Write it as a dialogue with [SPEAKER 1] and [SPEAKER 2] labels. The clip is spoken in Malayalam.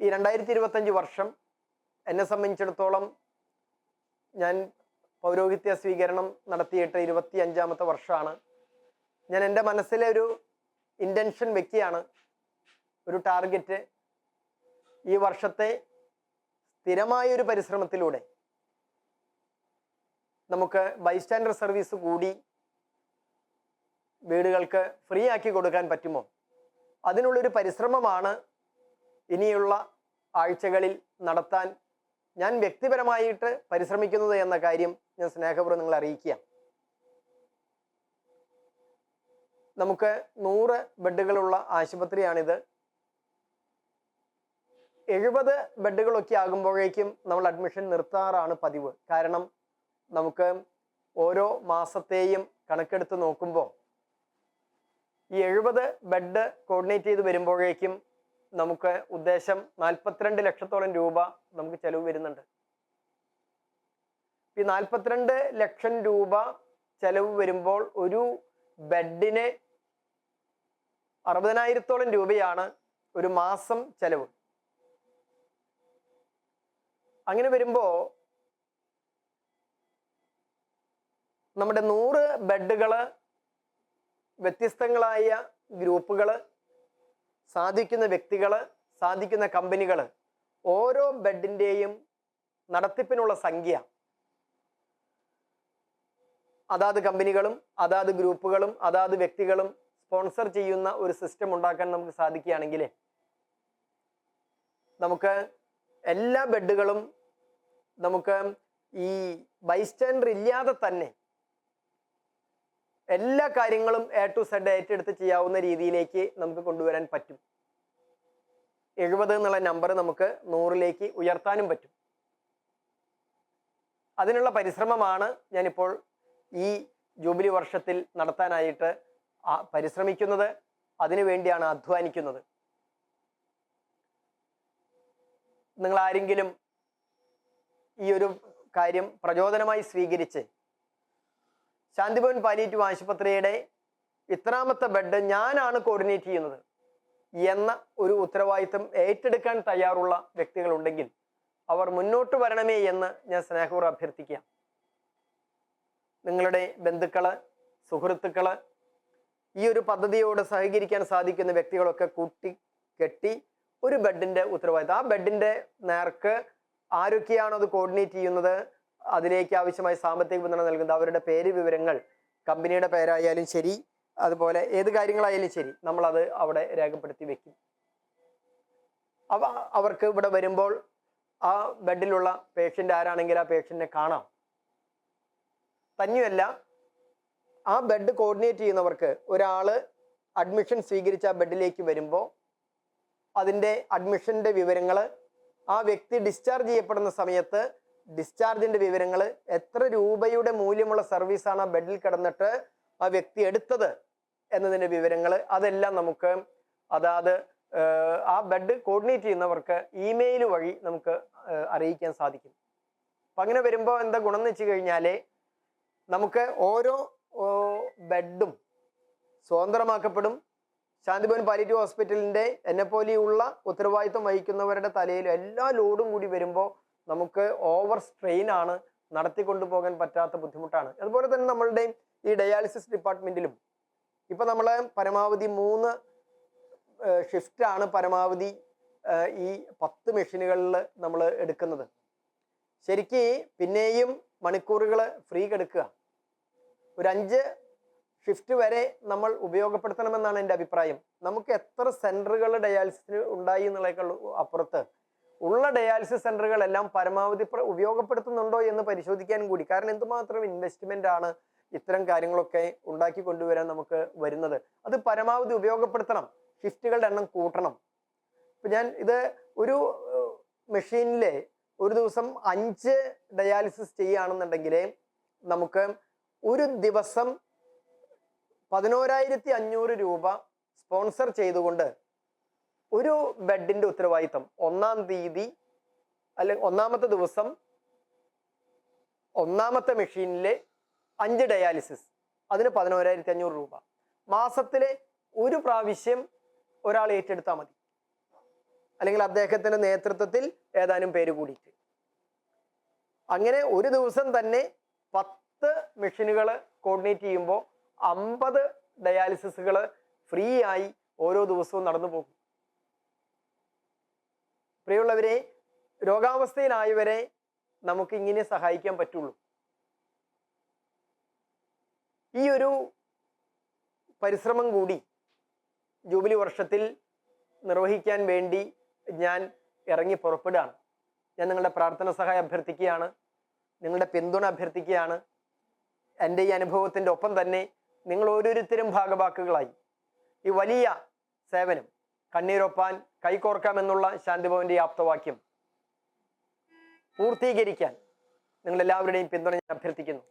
[SPEAKER 1] ഈ രണ്ടായിരത്തി ഇരുപത്തഞ്ച് വർഷം എന്നെ സംബന്ധിച്ചിടത്തോളം ഞാൻ പൗരോഹിത്യ സ്വീകരണം നടത്തിയിട്ട് ഇരുപത്തി അഞ്ചാമത്തെ വർഷമാണ്. ഞാൻ എന്റെ മനസ്സിലെ ഒരു ഇന്റൻഷൻ വ്യക്തിയാണ് ഒരു ടാർഗറ്റ് ഈ വർഷത്തെ സ്ഥിരമായ ഒരു പരിശ്രമത്തിലൂടെ നമുക്ക് ബൈസ്റ്റാൻഡർ സർവീസ് കൂടി വീടുകൾക്ക് ഫ്രീ ആക്കി കൊടുക്കാൻ പറ്റുമോ? അതിനുള്ളൊരു പരിശ്രമമാണ് ഇനിയുള്ള ആഴ്ചകളിൽ നടത്താൻ ഞാൻ വ്യക്തിപരമായിട്ട് പരിശ്രമിക്കുന്നത് എന്ന കാര്യം ഞാൻ സ്നേഹപൂർവം നിങ്ങളെ അറിയിക്കുക നമുക്ക് നൂറ് ബെഡുകളുള്ള ആശുപത്രിയാണിത്. എഴുപത് ബെഡുകളൊക്കെ ആകുമ്പോഴേക്കും നമ്മൾ അഡ്മിഷൻ നിർത്താറാണ് പതിവ്. കാരണം നമുക്ക് ഓരോ മാസത്തെയും കണക്കെടുത്ത് നോക്കുമ്പോൾ ഈ എഴുപത് ബെഡ് കോർഡിനേറ്റ് ചെയ്ത് വരുമ്പോഴേക്കും നമുക്ക് ഉദ്ദേശം നാൽപ്പത്തിരണ്ട് ലക്ഷത്തോളം രൂപ നമുക്ക് ചെലവ് വരുന്നുണ്ട്. ഈ നാൽപ്പത്തിരണ്ട് ലക്ഷം രൂപ ചെലവ് വരുമ്പോൾ ഒരു ബെഡിന് അറുപതിനായിരത്തോളം രൂപയാണ് ഒരു മാസം ചെലവ്. അങ്ങനെ വരുമ്പോ നമ്മുടെ നൂറ് ബെഡുകൾ വ്യത്യസ്തങ്ങളായ ഗ്രൂപ്പുകൾ സാധിക്കുന്ന വ്യക്തികൾ സാധിക്കുന്ന കമ്പനികൾ ഓരോ ബെഡിന്റെയും നടത്തിപ്പിനുള്ള സംഖ്യ. അതാത് കമ്പനികളും അതാത് ഗ്രൂപ്പുകളും അതാത് വ്യക്തികളും സ്പോൺസർ ചെയ്യുന്ന ഒരു സിസ്റ്റം ഉണ്ടാക്കാൻ നമുക്ക് സാധിക്കുകയാണെങ്കിൽ നമുക്ക് എല്ലാ ബെഡുകളും നമുക്ക് ഈ ബൈസ്റ്റാൻഡർ ഇല്ലാതെ തന്നെ എല്ലാ കാര്യങ്ങളും എ ടു സെഡ് ഏറ്റെടുത്ത് ചെയ്യാവുന്ന രീതിയിലേക്ക് നമുക്ക് കൊണ്ടുവരാൻ പറ്റും. എഴുപത് എന്നുള്ള നമ്പർ നമുക്ക് നൂറിലേക്ക് ഉയർത്താനും പറ്റും. അതിനുള്ള പരിശ്രമമാണ് ഞാനിപ്പോൾ ഈ ജൂബിലി വർഷത്തിൽ നടത്താനായിട്ട് പരിശ്രമിക്കുന്നത്. അതിനു വേണ്ടിയാണ് അധ്വാനിക്കുന്നത്. നിങ്ങൾ ആരെങ്കിലും ഈ ഒരു കാര്യം പ്രചോദനമായി സ്വീകരിച്ച് ശാന്തിഭവൻ പാലിയേറ്റീവ് ആശുപത്രിയുടെ ഇത്രാമത്തെ ബെഡ് ഞാനാണ് കോർഡിനേറ്റ് ചെയ്യുന്നത് എന്ന ഒരു ഉത്തരവാദിത്തം ഏറ്റെടുക്കാൻ തയ്യാറുള്ള വ്യക്തികളുണ്ടെങ്കിൽ അവർ മുന്നോട്ട് വരണമേ എന്ന് ഞാൻ സ്നേഹപൂർവം അഭ്യർത്ഥിക്കാം. നിങ്ങളുടെ ബന്ധുക്കൾ സുഹൃത്തുക്കൾ ഈ ഒരു പദ്ധതിയോട് സഹകരിക്കാൻ സാധിക്കുന്ന വ്യക്തികളൊക്കെ കൂട്ടി കെട്ടി ഒരു ബെഡിന്റെ ഉത്തരവാദിത്തം ആ ബെഡിന്റെ നേർക്ക് ആരൊക്കെയാണോ അത് കോർഡിനേറ്റ് ചെയ്യുന്നത്? അതിലേക്ക് ആവശ്യമായ സാമ്പത്തിക പിന്തുണ നൽകുന്നത് അവരുടെ പേര് വിവരങ്ങൾ കമ്പനിയുടെ പേരായാലും ശരി അതുപോലെ ഏത് കാര്യങ്ങളായാലും ശരി നമ്മളത് അവിടെ രേഖപ്പെടുത്തി വെക്കും. അവ അവർക്ക് ഇവിടെ വരുമ്പോൾ ആ ബെഡിലുള്ള പേഷ്യന്റ് ആരാണെങ്കിൽ ആ പേഷ്യന്റിനെ കാണാം. തന്നെയല്ല ആ ബെഡ് കോർഡിനേറ്റ് ചെയ്യുന്നവർക്ക് ഒരാൾ അഡ്മിഷൻ സ്വീകരിച്ച ആ ബെഡിലേക്ക് വരുമ്പോൾ അതിന്റെ അഡ്മിഷന്റെ വിവരങ്ങൾ ആ വ്യക്തി ഡിസ്ചാർജ് ചെയ്യപ്പെടുന്ന സമയത്ത് ഡിസ്ചാർജിന്റെ വിവരങ്ങൾ എത്ര രൂപയുടെ മൂല്യമുള്ള സർവീസാണ് ആ ബെഡിൽ കിടന്നിട്ട് ആ വ്യക്തി എടുത്തത് എന്നതിന്റെ വിവരങ്ങൾ അതെല്ലാം നമുക്ക് അതാത് ആ ബെഡ് കോർഡിനേറ്റ് ചെയ്യുന്നവർക്ക് ഇമെയിൽ വഴി നമുക്ക് അറിയിക്കാൻ സാധിക്കും. അപ്പൊ അങ്ങനെ വരുമ്പോൾ എന്താ ഗുണം എന്ന് വെച്ച് കഴിഞ്ഞാൽ നമുക്ക് ഓരോ ബെഡും സ്വതന്ത്രമാക്കപ്പെടും. ശാന്തിഭവൻ പാലിറ്റീവ് ഹോസ്പിറ്റലിന്റെ എന്നെ പോലെയുള്ള ഉത്തരവാദിത്വം വഹിക്കുന്നവരുടെ തലയിൽ എല്ലാ ലോഡും കൂടി വരുമ്പോൾ നമുക്ക് ഓവർ സ്ട്രെയിൻ ആണ് നടത്തിക്കൊണ്ടു പോകാൻ പറ്റാത്ത ബുദ്ധിമുട്ടാണ്. അതുപോലെ തന്നെ നമ്മളുടെ ഈ ഡയാലിസിസ് ഡിപ്പാർട്ട്മെന്റിലും ഇപ്പൊ നമ്മൾ പരമാവധി മൂന്ന് ഷിഫ്റ്റ് ആണ് പരമാവധി ഈ പത്ത് മെഷീനുകളിൽ നമ്മൾ എടുക്കുന്നത്. ശരിക്ക് പിന്നെയും മണിക്കൂറുകൾ ഫ്രീ കെടുക്കുക. ഒരു അഞ്ച് ഷിഫ്റ്റ് വരെ നമ്മൾ ഉപയോഗപ്പെടുത്തണമെന്നാണ് എന്റെ അഭിപ്രായം. നമുക്ക് എത്ര സെന്ററുകൾ ഡയാലിസിന് ഉണ്ടായി എന്നുള്ളതിനേക്കാൾ അപ്പുറത്ത്. ഉള്ള ഡയാലിസിസ് സെന്ററുകളെല്ലാം പരമാവധി പ്ര- ഉപയോഗപ്പെടുത്തുന്നുണ്ടോ എന്ന് പരിശോധിക്കാനും കൂടി. കാരണം എന്തുമാത്രം ഇൻവെസ്റ്റ്മെന്റ് ആണ് ഇത്തരം കാര്യങ്ങളൊക്കെ ഉണ്ടാക്കി കൊണ്ടുവരാൻ നമുക്ക് വരുന്നത്. അത് പരമാവധി ഉപയോഗപ്പെടുത്തണം. ഷിഫ്റ്റുകളുടെ എണ്ണം കൂട്ടണം. ഇപ്പൊ ഞാൻ ഇത് ഒരു മെഷീനിലെ ഒരു ദിവസം അഞ്ച് ഡയാലിസിസ് ചെയ്യുകയാണെന്നുണ്ടെങ്കിൽ നമുക്ക് ഒരു ദിവസം പതിനോരായിരത്തി അഞ്ഞൂറ് രൂപ സ്പോൺസർ ചെയ്തുകൊണ്ട് ഒരു ബെഡിന്റെ ഉത്തരവാദിത്തം. ഒന്നാം തീയതി അല്ലെങ്കിൽ ഒന്നാമത്തെ ദിവസം ഒന്നാമത്തെ മെഷീനിലെ അഞ്ച് ഡയാലിസിസ്. അതിന് പതിനോരായിരത്തി അഞ്ഞൂറ് രൂപ. മാസത്തിലെ ഒരു പ്രാവശ്യം ഒരാൾ ഏറ്റെടുത്താൽ മതി. അല്ലെങ്കിൽ അദ്ദേഹത്തിന്റെ നേതൃത്വത്തിൽ ഏതാനും പേര് കൂടിയിട്ട്. അങ്ങനെ ഒരു ദിവസം തന്നെ പത്ത് മെഷീനുകൾ കോർഡിനേറ്റ് ചെയ്യുമ്പോൾ അമ്പത് ഡയാലിസിസുകൾ ഫ്രീ ആയി ഓരോ ദിവസവും നടന്നു പോകും. പ്രിയമുള്ളവരെ രോഗാവസ്ഥയിലായവരെ നമുക്ക് ഇങ്ങനെ സഹായിക്കാൻ പറ്റുള്ളൂ. ഈ ഒരു പരിശ്രമം കൂടി ജൂബിലി വർഷത്തിൽ നിർവഹിക്കാൻ വേണ്ടി ഞാൻ ഇറങ്ങി പുറപ്പെടുകയാണ്. ഞാൻ നിങ്ങളുടെ പ്രാർത്ഥന സഹായം അഭ്യർത്ഥിക്കുകയാണ് നിങ്ങളുടെ പിന്തുണ അഭ്യർത്ഥിക്കുകയാണ്. എന്റെ ഈ അനുഭവത്തിന്റെ ഒപ്പം തന്നെ നിങ്ങൾ ഓരോരുത്തരും ഭാഗവാക്കുകളായി. ഈ വലിയ സേവനം കണ്ണീരൊപ്പാൻ കൈകോർക്കാമെന്നുള്ള ശാന്തിഭവന്റെ ആപ്തവാക്യം പൂർത്തീകരിക്കാൻ നിങ്ങളെല്ലാവരുടെയും പിന്തുണ ഞാൻ അഭ്യർത്ഥിക്കുന്നു.